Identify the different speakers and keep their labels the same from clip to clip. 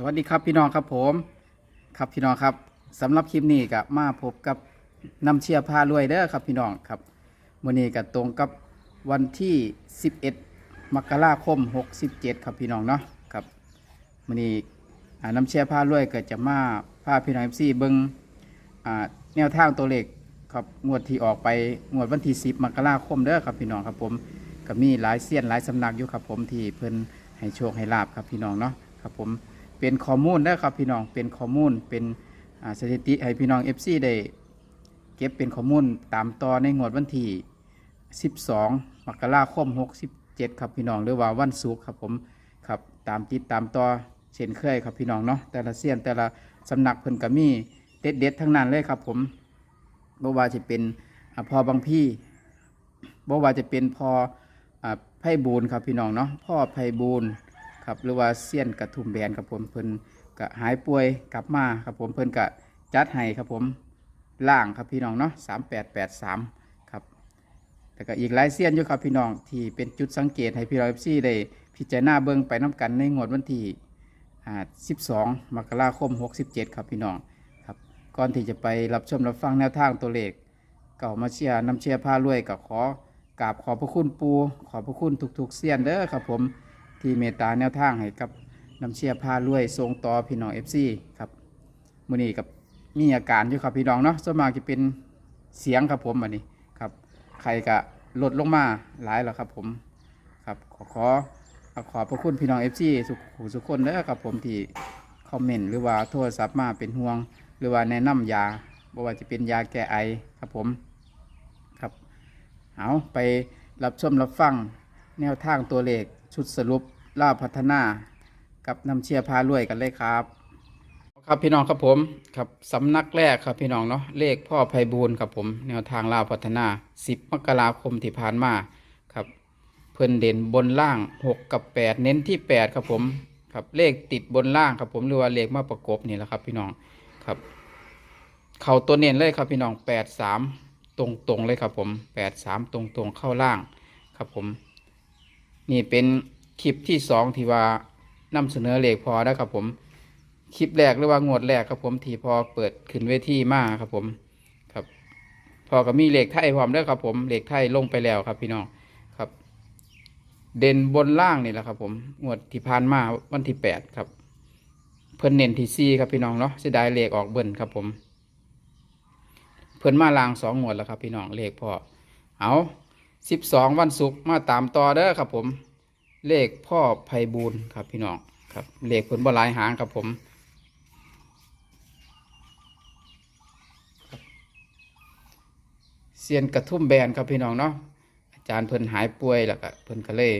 Speaker 1: สวัสดีครับพี่น้องครับผมครับพี่น้องครับสำหรับคลิปนี้ก็มาพบกับน้ำเชียร์พารวยเด้อครับพี่น้องครับวันนี้ก็ตรงกับวันที่ 11 มกราคม 67 ครับพี่น้องเนาะครับวันนี้อ่าน้ำเชียร์พารวยก็จะมาพาพี่น้องเอฟซีเบิงอ่าแนวทางตัวเลขครับงวดที่ออกไปงวดวันที่ 10 มกราคมเด้อครับพี่น้องครับผมก็มีหลายเสี้ยนหลายสำนักอยู่ครับผมที่เพิ่นให้โชคให้ลาบครับพี่น้องเนาะครับผม เป็นข้อมูลนะครับพี่น้องเป็นข้อมูลเป็นสถิติให้พี่น้อง FC ได้เก็บเป็นข้อมูลตามต่อในงวดวันที่ 12 มกราคม 67 ครับพี่น้องหรือว่าวันศุกร์ครับผมครับตามติดตามต่อเช่นเคยครับพี่น้องเนาะแต่ละเสี้ยนแต่ละสำนักเพิ่นก็มีเด็ดเด็ดทั้งนั้นเลยครับผมบ่ว่าจะเป็นอพอบางพี่บ่ว่าจะเป็นพออ่าไพ่บูนครับพี่น้องเนาะพ่อไพ่บูน ครับหรือว่าเซียนกระทุ่มแบนครับผมเพิ่นก็หายป่วยกลับมาครับผมเพิ่นก็จัดให้ครับผมล่างครับพี่น้องเนาะสามแปดแปดสามครับแต่ก็อีกหลายเซียนอยู่ครับพี่น้องที่เป็นจุดสังเกตให้พี่น้องเอฟซีได้พิจารณาเบิ่งไปน้กันในงวดวันที่อ่า12มกราคม67ครับพี่น้องครับก่อนที่จะไปรับชมรับฟังแนวทางตัวเลขเก็มาเชียร์น้ำเชียร์พารวยก็ขอกราบขอบพระคุณปูขอบพระคุณทุกๆเซียนเด้อครับผม ที่เมตตาแนวทางให้กับน้ำเชียร์พารวยทรงต่อพี่น้องเอฟซีครับมือนี้กับมีอาการอยู่ครับพี่น้องเนาะส่วนมากจะเป็นเสียงครับผมอันนี้ครับใครก็ลดลงมาหลายแล้วครับผมครับขอขอขอบพระคุณพี่น้องเอฟซีสุขสุขคนเด้อครับผมที่คอมเมนต์หรือว่าโทรศัพท์มาเป็นห่วง หรือว่าแนะนำยาบ่ว่าจะเป็นยาแก้ไอครับผมครับเอาไปรับชมรับฟังแนวทางตัวเลข ชุดสรุปล่าพัฒนากับนำเชียร์พารวยกันเลยครับครับพี่น้องครับผมครับสำนักแรกครับพี่น้องเนาะเลขพ่อไพบูลครับผมแนวทางล่าพัฒนา 10 มกราคมที่ผ่านมาครับเพิ่นเด่นบนล่าง 6 กับ 8 เน้นที่ 8 ครับผมครับเลขติดบนล่างครับผมหรือว่าเลขมาประกบนี่แหละครับพี่น้องครับ เข่าตัวเน้นเลยครับพี่น้อง 8 3 ตรงตรงๆเลยครับผม 8 3 ตรงตรงๆเข้าล่างครับผม นี่เป็นคลิปที่สองที่ว่านำเสนอเลขพอนะครับผมคลิปแรกหรือว่างวดแรกครับผมที่พอเปิดขึ้นเวทีมาครับผมครับ พอก็มีเลขไทยพร้อมด้วยครับผมเลขไทยลงไปแล้วครับพี่น้องครับ เด่นบนล่างนี่แหละครับ ผมงวดที่ผ่านมาวันที่แปดครับ เพิ่นเน้นที่ซีครับพี่น้องเนาะเสียดายเลขออกเบิ้ลครับผม เพิ่นมาลางสองงวดแล้วครับพี่น้องเลขพอเอา สิบสองวันศุกร์มาตามต่อเด้อครับผมเลขพ่อไพบูลครับพี่น้องครับเลขเพิ่นบ่หลายหางครับผมเซียนกระทุ่มแบนครับพี่น้องเนาะอาจารย์เพิ่นหายป่วยแล้วก็เพิ่นก็เลย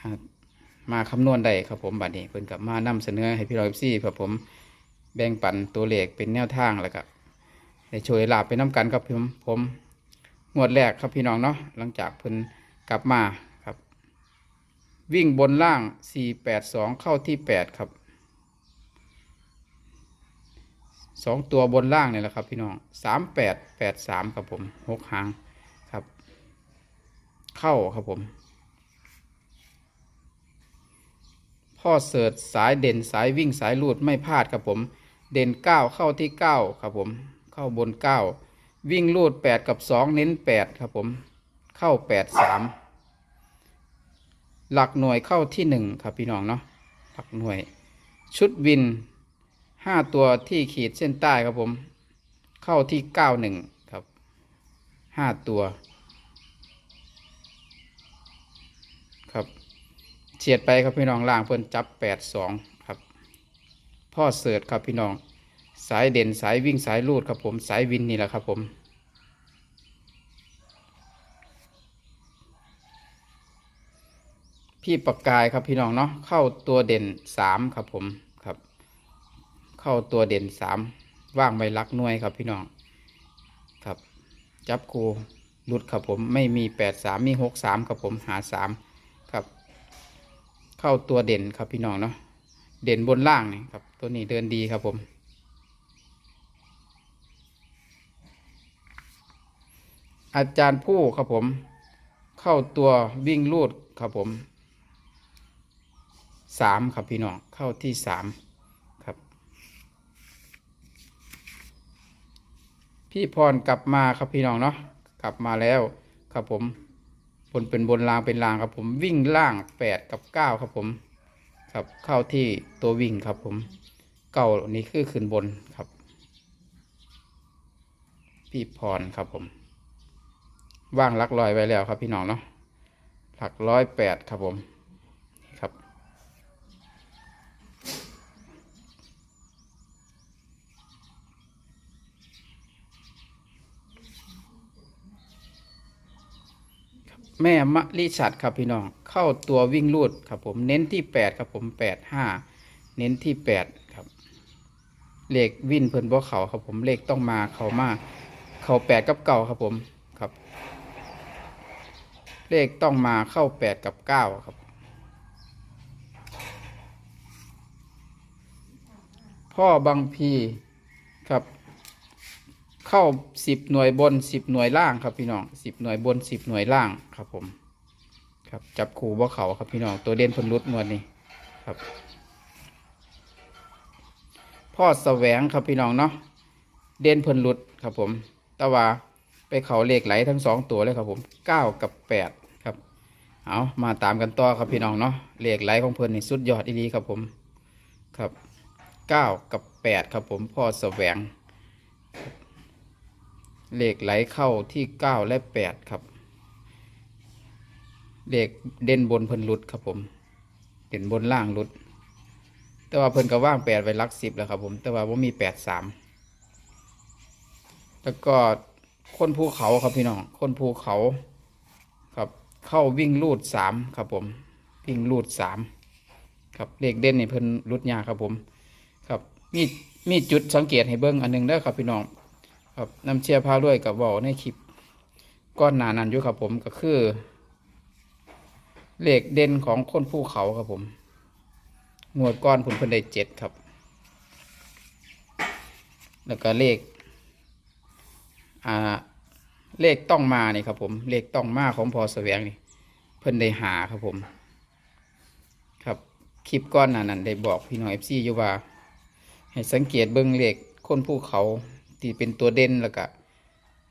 Speaker 1: อ่ามาคำนวณได้ครับผมบัดนี้เพิ่นก็มานำเสนอให้พี่น้องซี่ครับผมแบ่งปันตัวเลขเป็นแนวทางแล้วก็ได้ช่วยลาบไปน้กันครับผมผม งวดแรกครับพี่น้องเนาะหลังจากเพิ่นกลับมาครับ วิ่งบนล่าง 482 เข้าที่ 8 ครับสองตัวบนล่างเนี่ยแหละครับพี่น้องสามแปดแปดสามครับผมหกหางครับ เข้าครับผม พ่อเสิร์ชสายเด่นสายวิ่งสายลูดไม่พลาดครับผม เด่นเก้าเข้าที่เก้าครับผม เข้าบนเก้า วิ่งลูดแปดกับสองเน้นแปดครับผม เข้าแปดสามหลักหน่วยเข้าที่หนึ่งครับพี่น้องเนาะหลักหน่วย ชุดวินห้าตัวที่ขีดเส้นใต้ครับผม เข้าที่เก้าหนึ่งครับห้าตัวครับเฉียดไปครับพี่น้องล่างเพิ่นจับแปดสองครับ พ่อเสิร์ชครับพี่น้อง สายเด่นสายวิ่งสายลูดครับผมสายวินนี่แหละครับผมพี่ประกายครับพี่น้องเนาะเข้าตัวเด่นสามครับผมครับ เข้าตัวเด่นสามว่างใบลักน่วยครับพี่น้องครับ จับคูหลุดครับผมไม่มีแปดสามมีหกสามครับผมหาสามครับ เข้าตัวเด่นครับพี่น้องเนาะเด่นบนล่างนี่ครับ ตัวนี้เดินดีครับผม อาจารย์ผู้ครับผม เข้าตัววิ่งลูดครับผมสามครับพี่น้องเข้าที่สามครับ พี่พรกลับมาครับพี่น้องเนาะกลับมาแล้วครับผมบนเป็นบนรางเป็นรางครับผมวิ่งล่างแปดกับเก้าครับผม ครับเข้าที่ตัววิ่งครับผมเก้านี้คือขึ้นบนครับ พี่พรครับผม ว่างลักลอยไว้แล้วครับพี่น้องเนาะหลักร้อยแปดครับผมครับ แม่มะลิฉัดครับพี่น้อง เข้าตัววิ่งลูดครับผมเน้นที่แปดครับผมแปดห้าเน้นที่แปดครับ เลขวิ่นเพิ่นบ่เขาครับผมเลขต้องมาเขามาเขาแปดกับเก้าครับผม เลขต้องมาเข้าแปดกับเก้าครับ พ่อบางพีครับ เข้าสิบหน่วยบนสิบหน่วยล่างครับพี่น้องสิบหน่วยบนสิบหน่วยล่างครับผม ครับจับขู่บ่เขาครับพี่น้องตัวเด่นพนรุดนวดนี่ครับ พ่อแสวงครับพี่น้องเนาะเด่นพนรุดครับผมแต่ว่าไปเขาเลขไหลทั้งสองตัวเลยครับผมเก้ากับแปด เอามาตามกันต่อครับพี่น้องเนาะเลขไหลของเพิ่นนี่สุดยอดอีดีครับผมครับเก้ากับแปดครับผมพ่อแสวง เลขไหลเข้าที่เก้าและแปดครับ เลขเด่นบนเพิ่นหลุดครับผมเด่นบนล่างหลุด แต่ว่าเพิ่นก็ว่างแปดไว้ลักสิบแล้วครับผม แต่ว่าว่ามีแปดสามแล้วก็คนภูเขาครับพี่น้องคนภูเขา เข้าวิ่งลูดสามครับผม วิ่งลูดสามครับเลขเด่นนี่เพิ่นรุดยาครับผม ครับมีมีจุดสังเกตให้เบิ้งอันหนึงเด้อครับพี่น้องครับน้ำเชียร์พาด้วยกับบอกในคลิปก้อนหนานันอยู่ครับผมก็คือเลขเด่นของคนภูเขาครับผมงวดก้อนผมเพิ่นได้เจ็ดครับ แล้วก็เลขอ่า เลขต้องมานี่ครับ ผมเลขต้องมาของพอแสวงนี่ เพิ่นได้หาครับผม ครับคลิปก้อนหนานั้นได้บอกพี่น้องเอฟซีอยู่ว่า ให้สังเกตเบิ้งเลขคนภูเขาที่เป็นตัวเด่นแล้วก็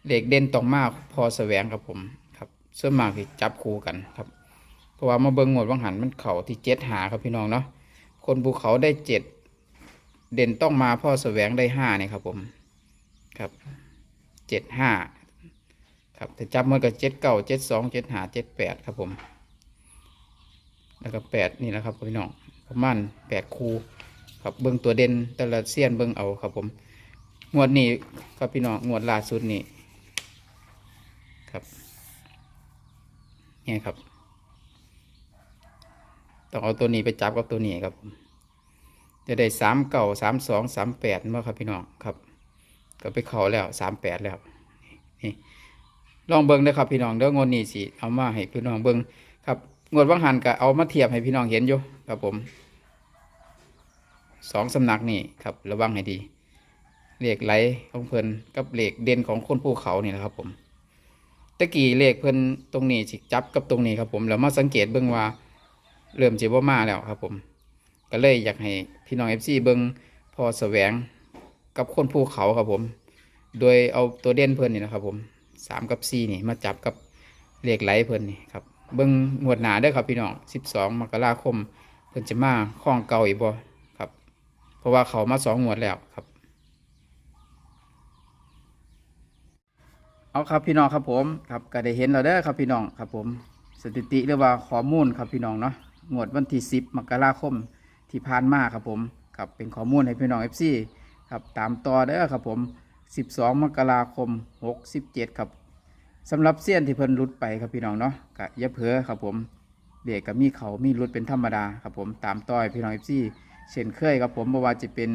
Speaker 1: เลขเด่นต้องมาพอแสวงครับผม ครับส่วนมากที่จับคู่กันครับ เพราะว่ามาเบิ่งงวดวังหันมันเข่าที่เจ็ดหาครับพี่น้องเนาะคนภูเขาได้เจ็ดเด่นต้องมาพ่อแสวงได้ห้านี่ครับผมครับเจ็ดห้า ครับแต่จับมันก็เจ็ดเก้าเจ็ดสองเจ็ดหาเจ็ดแปดครับผม แล้วก็แปดนี่แหละครับพี่น้องประมาณแปดคูครับเบิ่งตัวเด่นแต่ละเสี้ยนเบิ่งเอาครับผมงวดนี้ครับพี่น้องงวดล่าสุดนี่ครับนี่ครับต้องเอาตัวนี้ไปจับกับตัวนี้ครับ จะได้สามเก่าสามสองสามแปดเมาครับพี่น้องครับ ก็ไปเข่าแล้วสามแปดแล้วนี่ ลองเบิ้งเด้อครับพี่น้องเด้องวดนี้สิเอามาให้พี่น้องเบิ้งครับงวดวังหันก็เอามาเทียบให้พี่น้องเห็นอยู่ครับผมสองสำนักนี่ครับระวังให้ดีเลขไหลของเพิ่นกับเลขเด่นของคนภูเขานี่แหละครับผมตะกี้เลขเพิ่นตรงนี้สิจับกับตรงนี้ครับผมแล้วมาสังเกตเบิ่งว่าเริ่มจะว่ามาแล้วครับผม ก็เลยอยากให้พี่น้องเอฟซีเบิ่งพอแสวงกับคนภูเขาครับผม โดยเอาตัวเด่นเพิ่นนี่นะครับผม สามกับสี่นี่มาจับกับเลขไหลเพิ่นนี่ครับเบิ่งงวดหนาเด้อครับพี่น้องสิบสองมกราคมเพิ่นจะมาข้องเก่าอีกบ่ครับ เพราะว่าเขามาสองงวดแล้วครับ เอาครับพี่น้องครับผมครับก็ได้เห็นแล้วเด้อครับพี่น้องครับผมสถิติหรือว่าข้อมูลครับพี่น้องเนาะงวดวันที่10มกราคมที่ผ่านมาครับผมครับเป็นข้อมูลให้พี่น้อง FC ครับตามต่อเด้อครับผม 12 มกราคม 67 ครับสำหรับเสี้ยนที่เพิ่นรุดไปครับพี่น้องเนาะก็อย่าเผอครับผมเด็กกับมีเขามีรุดเป็นธรรมดาครับผมตามต่อยพี่น้อง FC เช่นเคยครับผมบ่ว่าจะเป็น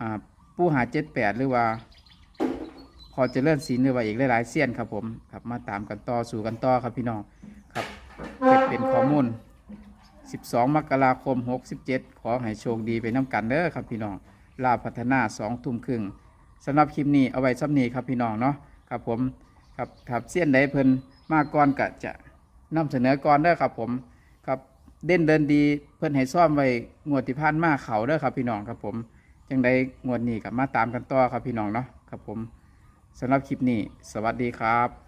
Speaker 1: อ่าผู้หา 78 หรือว่า พอจะเลื่อนศีลหรือว่าอีกหลายๆเสี้ยนครับผมครับมาตามกันต่อสู่กันต่อครับพี่น้องครับเป็นเป็นข้อมูล12 มกราคม 67 ขอให้โชคดีไปน้ำกันเด้อครับพี่น้องลาพัฒนา2ทุ่มครึ่ง สำหรับคลิปนี้เอาไว้ซ้ำนี้ครับพี่น้องเนาะครับผมครับครับเสี้ยนใดเพิ่นมาก่อนก็จะนำเสนอก่อนเด้อครับผมครับเด่นเดินดีเพิ่นให้ซ่อมไว้งวดที่ผ่านมาเขาเด้อครับพี่น้องครับผมจังใดงวดนี้กับมาตามกันต่อครับพี่น้องเนาะครับผมสำหรับคลิปนี้ สวัสดีครับ